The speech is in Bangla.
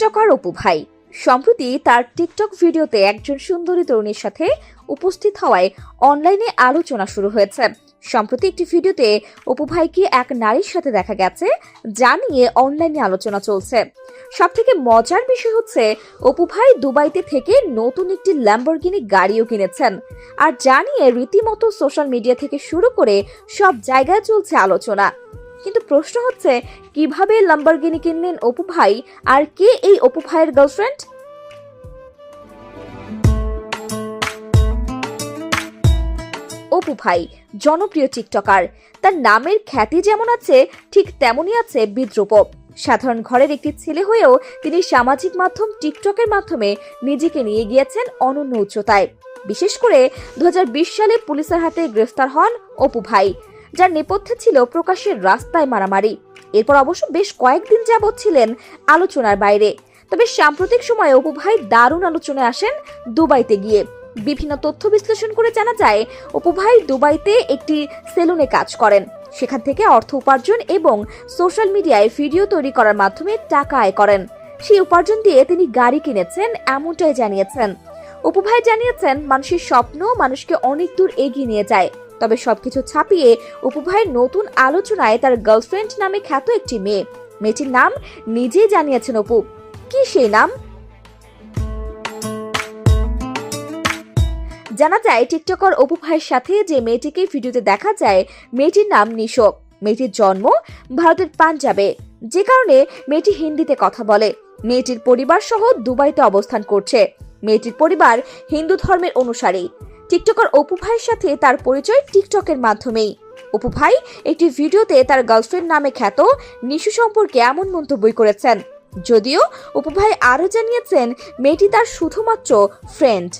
টিকটকার অপু ভাই। সম্প্রতি তার টিকটক ভিডিওতে একজন সুন্দরী তরুণীর সাথে উপস্থিত হওয়ায় অনলাইনে আলোচনা শুরু হয়েছে। সম্প্রতি একটি ভিডিওতে অপু ভাইকে এক নারীর সাথে দেখা গেছে, যা নিয়ে অনলাইনে আলোচনা চলছে। সব থেকে মজার বিষয় হচ্ছে, অপু ভাই দুবাইতে থেকে নতুন একটি ল্যাম্বরগিনি গাড়িও কিনেছেন। আর যা নিয়ে রীতিমতো সোশ্যাল মিডিয়া থেকে শুরু করে সব জায়গায় চলছে আলোচনা। কিন্তু প্রশ্ন হচ্ছে, কীভাবে লাম্বরগিনি কিনলেন অপু ভাই? আর কে এই অপু ভাইয়ের গার্লফ্রেন্ড অপু ভাই, জনপ্রিয় টিকটকার। তার নামের খ্যাতি যেমন আছে, ঠিক তেমনই আছে বিদ্রুপ। সাধারণ ঘরের একটি ছেলে হয়েও তিনি সামাজিক মাধ্যম টিকটকের মাধ্যমে নিজেকে নিয়ে গিয়েছেন অনন্য উচ্চতায়। বিশেষ করে দু হাজার বিশ সালে পুলিশের হাতে গ্রেফতার হন অপু ভাই। যার নেপথ্যে ছিল প্রকাশের রাস্তায় মারামারি। এরপর অবশ্য বেশ কয়েকদিন যাবৎ ছিলেন আলোচনার বাইরে। তবে সাম্প্রতিক সময়ে অপু ভাই দারুণ আলোচনায় আসেন দুবাইতে গিয়ে। বিভিন্ন তথ্য বিশ্লেষণ করে জানা যায়, অপু ভাই দুবাইতে একটি সেলুনে কাজ করেন। সেখান থেকে অর্থ উপার্জন এবং সোশ্যাল মিডিয়ায় ভিডিও তৈরি করার মাধ্যমে টাকা আয় করেন। সেই উপার্জন দিয়ে তিনি গাড়ি কিনেছেন এমনটাই জানিয়েছেন। অপু ভাই জানিয়েছেন, মানুষের স্বপ্ন মানুষকে অনেক দূর এগিয়ে নিয়ে যায়। তবে সবকিছু ছাপিয়ে অপু ভাইয়ের নতুন আলোচনায় তার গার্লফ্রেন্ড নামে খ্যাত একটি মেয়ে। মেয়েটির নাম নিজেই জানিয়েছেন অপু। কি সেই নাম? জানা যায়, টিকটকার অপু ভাইয়ের সাথে যে মেয়েটিকে ভিডিওতে দেখা যায়, মেয়েটির নাম নিশো। মেয়েটির জন্ম ভারতের পাঞ্জাবে। যে কারণে মেয়েটি হিন্দিতে কথা বলে। মেয়েটির পরিবার সহ দুবাইতে অবস্থান করছে। মেয়েটির পরিবার হিন্দু ধর্মের অনুসারী। টিকটকার অপু ভাইয়ের সাথে তার পরিচয় টিকটকের মাধ্যমেই। অপু ভাই একটি ভিডিওতে তার গার্লফ্রেন্ড নামে খ্যাত নিশু সম্পর্কে এমন মন্তব্য করেছেন। যদিও অপু ভাই আরও জানিয়েছেন, মেয়েটি তার শুধুমাত্র ফ্রেন্ড